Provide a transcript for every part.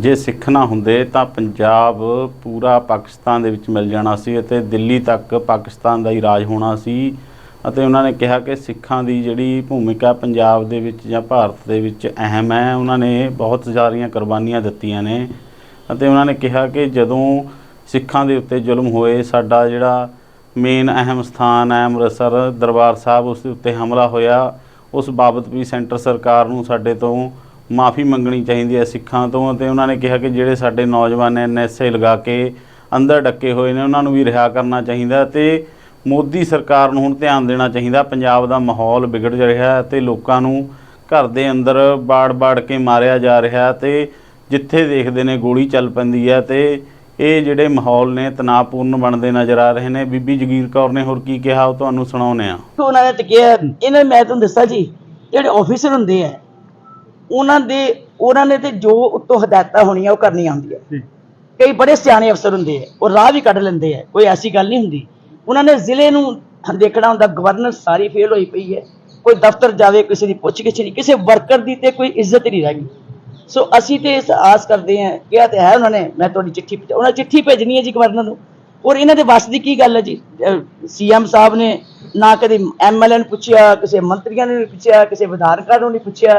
ਜੇ ਸਿੱਖ ਨਾ ਹੁੰਦੇ ਤਾਂ ਪੰਜਾਬ ਪੂਰਾ ਪਾਕਿਸਤਾਨ ਦੇ ਵਿੱਚ ਮਿਲ ਜਾਣਾ ਸੀ ਅਤੇ ਦਿੱਲੀ ਤੱਕ ਪਾਕਿਸਤਾਨ ਦਾ ਹੀ ਰਾਜ ਹੋਣਾ ਸੀ। ਅਤੇ ਉਹਨਾਂ ਨੇ ਕਿਹਾ ਕਿ ਸਿੱਖਾਂ ਦੀ ਜਿਹੜੀ ਭੂਮਿਕਾ ਪੰਜਾਬ ਦੇ ਵਿੱਚ ਜਾਂ ਭਾਰਤ ਦੇ ਵਿੱਚ ਅਹਿਮ ਹੈ, ਉਹਨਾਂ ਨੇ ਬਹੁਤ ਸਾਰੀਆਂ ਕੁਰਬਾਨੀਆਂ ਦਿੱਤੀਆਂ ਨੇ। ਅਤੇ ਉਹਨਾਂ ਨੇ ਕਿਹਾ ਕਿ ਜਦੋਂ ਸਿੱਖਾਂ ਦੇ ਉੱਤੇ ਜ਼ੁਲਮ ਹੋਏ, ਸਾਡਾ ਜਿਹੜਾ ਮੇਨ ਅਹਿਮ ਸਥਾਨ ਹੈ ਅੰਮ੍ਰਿਤਸਰ, ਦਰਬਾਰ ਸਾਹਿਬ ਉਸ ਦੇ ਉੱਤੇ ਹਮਲਾ ਹੋਇਆ। ਉਸ ਬਾਬਤ ਵੀ ਸੈਂਟਰ ਸਰਕਾਰ ਨੂੰ ਸਾਡੇ ਤੋਂ ਮਾਫੀ ਮੰਗਣੀ ਚਾਹੀਦੀ ਹੈ ਸਿੱਖਾਂ ਤੋਂ ਅਤੇ ਉਹਨਾਂ ਨੇ ਕਿਹਾ ਕਿ ਜਿਹੜੇ ਸਾਡੇ ਨੌਜਵਾਨ ਐਨਐਸਏ ਲਗਾ ਕੇ ਅੰਦਰ ਡੱਕੇ ਹੋਏ ਨੇ, ਉਹਨਾਂ ਨੂੰ ਵੀ ਰਿਹਾ ਕਰਨਾ ਚਾਹੀਦਾ ਤੇ ਮੋਦੀ ਸਰਕਾਰ ਨੂੰ ਹੁਣ ਧਿਆਨ ਦੇਣਾ ਚਾਹੀਦਾ, ਪੰਜਾਬ ਦਾ ਮਾਹੌਲ ਵਿਗੜ ਰਿਹਾ ਹੈ ਤੇ ਲੋਕਾਂ ਨੂੰ ਘਰ ਦੇ ਅੰਦਰ ਬਾੜ-ਬਾੜ ਕੇ ਮਾਰਿਆ ਜਾ ਰਿਹਾ ਹੈ ਤੇ ਜਿੱਥੇ ਦੇਖਦੇ ਨੇ ਗੋਲੀ ਚੱਲ ਪੈਂਦੀ ਹੈ ਤੇ ਇਹ ਜਿਹੜੇ ਮਾਹੌਲ ਨੇ ਤਣਾਅਪੂਰਨ ਬਣਦੇ ਨਜ਼ਰ ਆ ਰਹੇ ਨੇ। ਬੀਬੀ ਜਗੀਰ ਕੌਰ ਨੇ ਹੋਰ ਕੀ ਕਿਹਾ ਉਹ ਤੁਹਾਨੂੰ ਸੁਣਾਉਂਦੇ ਆ ਉਹਨਾਂ ਨੇ ਤਾਂ ਕਿਹਾ, ਇਹਨਾਂ ਮੈਂ ਤੁਹਾਨੂੰ ਦੱਸਾਂ ਜੀ, ਜਿਹੜੇ ਆਫੀਸਰ ਹੁੰਦੇ ਆ ਉਹਨਾਂ ਦੇ ਉਹਨਾਂ ਨੇ ਤੇ ਜੋ ਉੱਤੋਂ ਹਦਾਇਤਾਂ ਹੋਣੀਆਂ ਉਹ ਕਰਨੀਆਂ ਹੁੰਦੀਆਂ। ਕਈ ਬੜੇ ਸਿਆਣੇ ਅਫਸਰ ਹੁੰਦੇ ਆ ਉਹ ਰਾਹ ਵੀ ਕੱਢ ਲੈਂਦੇ ਆ ਕੋਈ ਐਸੀ ਗੱਲ ਨਹੀਂ ਹੁੰਦੀ। ਉਹਨਾਂ ਨੇ ਜ਼ਿਲ੍ਹੇ ਨੂੰ ਦੇਖਣਾ ਹੁੰਦਾ ਗਵਰਨਰ ਸਾਰੀ ਫੇਲ ਹੋਈ ਪਈ ਹੈ ਕੋਈ ਦਫ਼ਤਰ ਜਾਵੇ ਕਿਸੇ ਦੀ ਪੁੱਛ ਗਿੱਛ ਨਹੀਂ ਕਿਸੇ ਵਰਕਰ ਦੀ ਤੇ ਕੋਈ ਇੱਜ਼ਤ ਨਹੀਂ ਰਹਿ ਗਈ। ਸੋ ਅਸੀਂ ਤੇ ਇਸ ਆਸ ਕਰਦੇ ਹਾਂ ਕਿਹਾ ਤੇ ਹੈ ਉਹਨਾਂ ਨੇ ਮੈਂ ਤੁਹਾਡੀ ਚਿੱਠੀ ਉਹਨਾਂ ਚਿੱਠੀ ਭੇਜਣੀ ਹੈ ਜੀ ਗਵਰਨਰ ਨੂੰ। ਔਰ ਇਹਨਾਂ ਦੇ ਵੱਸ ਦੀ ਕੀ ਗੱਲ ਹੈ ਜੀ? ਸੀਐਮ ਸਾਹਿਬ ਨੇ ਨਾ ਕਦੇ ਐਮਐਲਏ ਨੂੰ ਪੁੱਛਿਆ ਕਿਸੇ ਮੰਤਰੀਆਂ ਨੇ ਨਹੀਂ ਪੁੱਛਿਆ ਕਿਸੇ ਵਿਧਾਨਕਾਂ ਨੂੰ ਨਹੀਂ ਪੁੱਛਿਆ।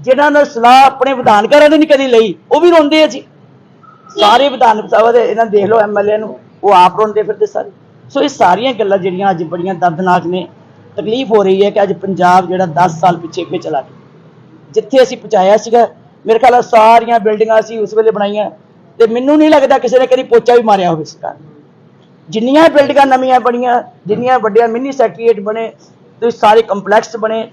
ਜਿਨ੍ਹਾਂ ਨੇ ਸਲਾਹ ਆਪਣੇ ਵਿਧਾਨਕਾਰਾਂ ਨੇ ਨਹੀਂ ਕਦੀ ਲਈ, ਉਹ ਵੀ ਰੋਂਦੇ ਆ ਜੀ। ਸਾਰੇ ਵਿਧਾਨ ਸਭਾ ਦੇ ਇਹਨਾਂ ਦੇਖ ਲਓ ਐਮਐਲਏ ਨੂੰ, ਉਹ ਆਪ ਰੋਂਦੇ ਫਿਰਦੇ ਸਾਰੇ। ਸੋ ਇਹ ਸਾਰੀਆਂ ਗੱਲਾਂ ਜਿਹੜੀਆਂ ਅੱਜ ਬੜੀਆਂ ਦਰਦਨਾਕ ਨੇ, ਤਕਲੀਫ ਹੋ ਰਹੀ ਹੈ ਕਿ ਅੱਜ ਪੰਜਾਬ ਜਿਹੜਾ 10 ਸਾਲ ਪਿੱਛੇ ਅੱਗੇ ਚਲਾ ਗਿਆ। ਜਿੱਥੇ ਅਸੀਂ ਪਹੁੰਚਾਇਆ ਸੀਗਾ, ਮੇਰੇ ਖਿਆਲ ਸਾਰੀਆਂ ਬਿਲਡਿੰਗਾਂ ਅਸੀਂ ਉਸ ਵੇਲੇ ਬਣਾਈਆਂ, ਤੇ ਮੈਨੂੰ ਨਹੀਂ ਲੱਗਦਾ ਕਿਸੇ ਨੇ ਕਦੀ ਪੋਚਾ ਵੀ ਮਾਰਿਆ ਹੋਵੇ ਸਰਕਾਰ ਨੇ। ਜਿੰਨੀਆਂ ਬਿਲਡਿੰਗਾਂ ਨਵੀਆਂ ਬਣੀਆਂ, ਜਿੰਨੀਆਂ ਵੱਡੀਆਂ ਮਿੰਨੀ ਸੈਕਟਰੀਏਟ ਬਣੇ, ਤੇ ਸਾਰੇ ਕੰਪਲੈਕਸ ਬਣੇ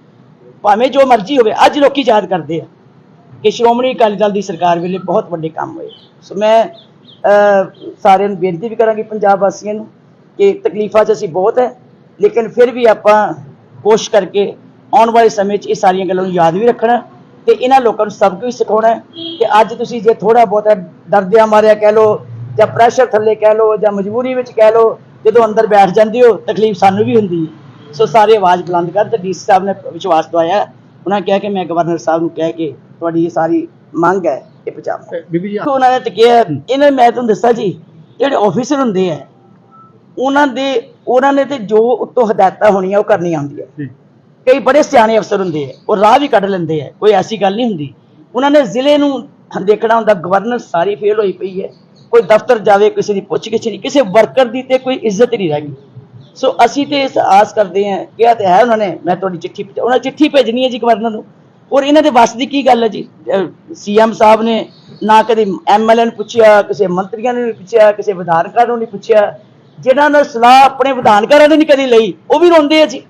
ਭਾਵੇਂ ਜੋ ਮਰਜ਼ੀ ਹੋਵੇ, ਅੱਜ ਲੋਕੀ ਯਾਦ ਕਰਦੇ ਆ ਕਿ ਸ਼੍ਰੋਮਣੀ ਅਕਾਲੀ ਦਲ ਦੀ ਸਰਕਾਰ ਵੇਲੇ ਬਹੁਤ ਵੱਡੇ ਕੰਮ ਹੋਏ। ਸੋ ਮੈਂ ਸਾਰਿਆਂ ਨੂੰ ਬੇਨਤੀ ਵੀ ਕਰਾਂਗੀ ਪੰਜਾਬ ਵਾਸੀਆਂ ਨੂੰ ਕਿ ਤਕਲੀਫਾਂ 'ਚ ਅਸੀਂ ਬਹੁਤ ਹੈ, ਲੇਕਿਨ ਫਿਰ ਵੀ ਆਪਾਂ ਕੋਸ਼ਿਸ਼ ਕਰਕੇ ਆਉਣ ਵਾਲੇ ਸਮੇਂ 'ਚ ਇਹ ਸਾਰੀਆਂ ਗੱਲਾਂ ਨੂੰ ਯਾਦ ਵੀ ਰੱਖਣਾ ਤੇ ਇਹਨਾਂ ਲੋਕਾਂ ਨੂੰ ਸਬਕ ਵੀ ਸਿਖਾਉਣਾ ਹੈ ਕਿ ਅੱਜ ਤੁਸੀਂ ਜੇ ਥੋੜਾ ਬਹੁਤਾ ਦਰਦਿਆਂ ਮਾਰਿਆ ਕਹਿ ਲੋ ਜਾਂ ਪ੍ਰੈਸ਼ਰ ਥੱਲੇ ਕਹਿ ਲੋ ਜਾਂ ਮਜਬੂਰੀ ਵਿੱਚ ਕਹਿ ਲੋ ਜਦੋਂ ਅੰਦਰ ਬੈਠ ਜਾਂਦੇ ਹੋ, ਤਕਲੀਫ ਸਾਨੂੰ ਵੀ ਹੁੰਦੀ ਹੈ। ਸੋ ਸਾਰੇ ਆਵਾਜ਼ ਬੁਲੰਦ ਕਰ ਤੇ ਡੀਸੀ ਸਾਹਿਬ ਨੇ ਵਿਸ਼ਵਾਸ ਦਵਾਇਆ। ਉਹਨਾਂ ਕਿਹਾ ਕਿ ਮੈਂ ਗਵਰਨਰ ਸਾਹਿਬ ਨੂੰ ਕਹਿ ਕੇ ਤੁਹਾਡੀ ਇਹ ਸਾਰੀ ਮੰਗ ਹੈ ਇਹ ਪਹੁੰਚਾਵਾਂ। ਬੀਬੀ ਜੀ ਉਹਨਾਂ ਨੇ ਤਾਂ ਕਿਹਾ ਇਹਨਾਂ ਮੈਂ ਤੁਹਾਨੂੰ ਦੱਸਾਂ ਜੀ ਜਿਹੜੇ ਆਫੀਸਰ ਹੁੰਦੇ ਆ ਉਹਨਾਂ ਦੇ ਉਹਨਾਂ ਨੇ ਤੇ ਜੋ ਉੱਤੋਂ ਹਦਾਇਤਾਂ ਹੋਣੀਆਂ ਉਹ ਕਰਨੀਆਂ ਹੁੰਦੀਆਂ। ਕਈ ਬੜੇ ਸਿਆਣੇ ਅਫਸਰ ਹੁੰਦੇ ਆ ਉਹ ਰਾਹ ਵੀ ਕੱਢ ਲੈਂਦੇ ਆ ਕੋਈ ਐਸੀ ਗੱਲ ਨਹੀਂ ਹੁੰਦੀ। ਉਹਨਾਂ ਨੇ ਜ਼ਿਲ੍ਹੇ ਨੂੰ ਦੇਖਣਾ ਹੁੰਦਾ ਗਵਰਨਰ ਸਾਰੀ ਫੇਲ ਹੋਈ ਪਈ ਹੈ ਕੋਈ ਦਫ਼ਤਰ ਜਾਵੇ ਕਿਸੇ ਦੀ ਪੁੱਛ ਗਿੱਛ ਨਹੀਂ ਕਿਸੇ ਵਰਕਰ ਦੀ ਤੇ ਕੋਈ ਇੱਜ਼ਤ ਨਹੀਂ ਰਹਿ ਗਈ। ਸੋ ਅਸੀਂ ਤੇ ਇਸ ਆਸ ਕਰਦੇ ਹਾਂ, ਕਿਹਾ ਤੇ ਹੈ ਉਹਨਾਂ ਨੇ, ਮੈਂ ਤੁਹਾਡੀ ਚਿੱਠੀ ਭੇਜ- ਉਹਨਾਂ ਚਿੱਠੀ ਭੇਜਣੀ ਹੈ ਜੀ ਗਵਰਨਰ ਨੂੰ। ਔਰ ਇਹਨਾਂ ਦੇ ਵੱਸ ਦੀ ਕੀ ਗੱਲ ਹੈ ਜੀ? ਸੀਐਮ ਸਾਹਿਬ ਨੇ ਨਾ ਕਦੇ ਐਮਐਲਏ ਨੂੰ ਪੁੱਛਿਆ, ਕਿਸੇ ਮੰਤਰੀਆਂ ਨੂੰ ਨਹੀਂ ਪੁੱਛਿਆ, ਕਿਸੇ ਵਿਧਾਨਕਾਂ ਨੂੰ ਨਹੀਂ ਪੁੱਛਿਆ। ਜਿਨ੍ਹਾਂ ਨੇ ਸਲਾਹ ਆਪਣੇ ਵਿਧਾਨਕਾਰਾਂ ਨੇ ਨਹੀਂ ਕਦੀ ਲਈ, ਉਹ ਵੀ ਰੋਂਦੇ ਆ ਜੀ।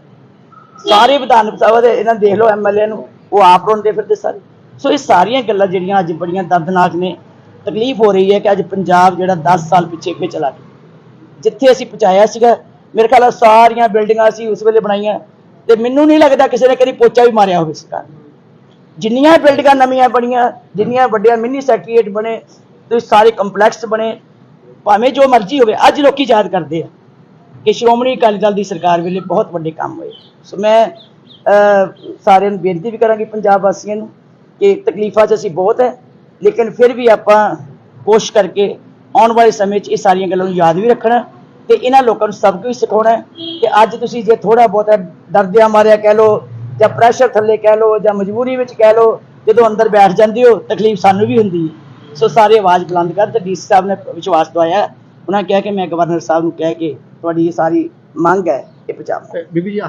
ਸਾਰੇ ਵਿਧਾਨ ਸਭਾ ਦੇ, ਇਹਨਾਂ ਦੇਖ ਲਓ ਐਮਐਲਏ ਨੂੰ, ਉਹ ਆਪ ਰੋਂਦੇ ਫਿਰਦੇ ਸਾਰੇ। ਸੋ ਇਹ ਸਾਰੀਆਂ ਗੱਲਾਂ ਜਿਹੜੀਆਂ ਅੱਜ ਬੜੀਆਂ ਦਰਦਨਾਕ ਨੇ, ਤਕਲੀਫ ਹੋ ਰਹੀ ਹੈ ਕਿ ਅੱਜ ਪੰਜਾਬ ਜਿਹੜਾ 10 ਸਾਲ ਪਿੱਛੇ ਅੱਗੇ ਚਲਾ ਗਿਆ। ਜਿੱਥੇ ਅਸੀਂ ਪਹੁੰਚਾਇਆ ਸੀਗਾ ਮੇਰੇ ਖਿਆਲ ਨਾਲ ਸਾਰੀਆਂ ਬਿਲਡਿੰਗਾਂ ਅਸੀਂ ਉਸ ਵੇਲੇ ਬਣਾਈਆਂ ਤੇ ਮੈਨੂੰ ਨਹੀਂ ਲੱਗਦਾ ਕਿਸੇ ਨੇ ਕਦੀ ਪੋਚਾ ਵੀ ਮਾਰਿਆ ਹੋਵੇ ਸਰਕਾਰ ਨੇ। ਜਿੰਨੀਆਂ ਬਿਲਡਿੰਗਾਂ ਨਵੀਆਂ ਬਣੀਆਂ, ਜਿੰਨੀਆਂ ਵੱਡੀਆਂ ਮਿੰਨੀ ਸੈਕਟਰੀਏਟ ਬਣੇ, ਤੇ ਸਾਰੇ ਕੰਪਲੈਕਸ ਬਣੇ, ਭਾਵੇਂ ਜੋ ਮਰਜ਼ੀ ਹੋਵੇ, ਅੱਜ ਲੋਕੀ ਯਾਦ ਕਰਦੇ ਆ ਕਿ ਸ਼੍ਰੋਮਣੀ ਅਕਾਲੀ ਦਲ ਦੀ ਸਰਕਾਰ ਵੇਲੇ ਬਹੁਤ ਵੱਡੇ ਕੰਮ ਹੋਏ ਸੋ ਮੈਂ ਸਾਰਿਆਂ ਨੂੰ ਬੇਨਤੀ ਵੀ ਕਰਾਂਗੀ ਪੰਜਾਬ ਵਾਸੀਆਂ ਨੂੰ ਕਿ ਤਕਲੀਫਾਂ 'ਚ ਅਸੀਂ ਬਹੁਤ ਹੈ, ਲੇਕਿਨ ਫਿਰ ਵੀ ਆਪਾਂ ਕੋਸ਼ਿਸ਼ ਕਰਕੇ ਆਉਣ ਵਾਲੇ ਸਮੇਂ 'ਚ ਇਹ ਸਾਰੀਆਂ ਗੱਲਾਂ ਨੂੰ ਯਾਦ ਵੀ ਰੱਖਣਾ ਤੇ ਇਹਨਾਂ ਲੋਕਾਂ ਨੂੰ ਸਭ ਵੀ ਸਿਖਾਉਣਾ ਕਿ ਅੱਜ ਤੁਸੀਂ ਜੇ ਥੋੜਾ ਬਹੁਤਾ ਡਰਦਿਆਂ ਮਾਰਿਆ ਕਹਿ ਲੋ ਜਾਂ ਪ੍ਰੈਸ਼ਰ ਥੱਲੇ ਕਹਿ ਲੋ ਜਾਂ ਮਜਬੂਰੀ ਵਿੱਚ ਕਹਿ ਲੋ ਜਦੋਂ ਅੰਦਰ ਬੈਠ ਜਾਂਦੇ ਹੋ, ਤਕਲੀਫ ਸਾਨੂੰ ਵੀ ਹੁੰਦੀ ਹੈ। ਸੋ ਸਾਰੇ ਆਵਾਜ਼ ਬੁਲੰਦ ਕਰ ਤੇ ਡੀਸੀ ਸਾਹਿਬ ਨੇ ਵਿਸ਼ਵਾਸ ਦਵਾਇਆ। ਉਹਨਾਂ ਕਿਹਾ ਕਿ ਮੈਂ ਗਵਰਨਰ ਸਾਹਿਬ ਨੂੰ ਕਹਿ ਕੇ ਤੁਹਾਡੀ ਇਹ ਸਾਰੀ ਮੰਗ ਹੈ, ਇਹ ਪਹੁੰਚਾਵਾਂ। ਬੀਬੀ ਜੀ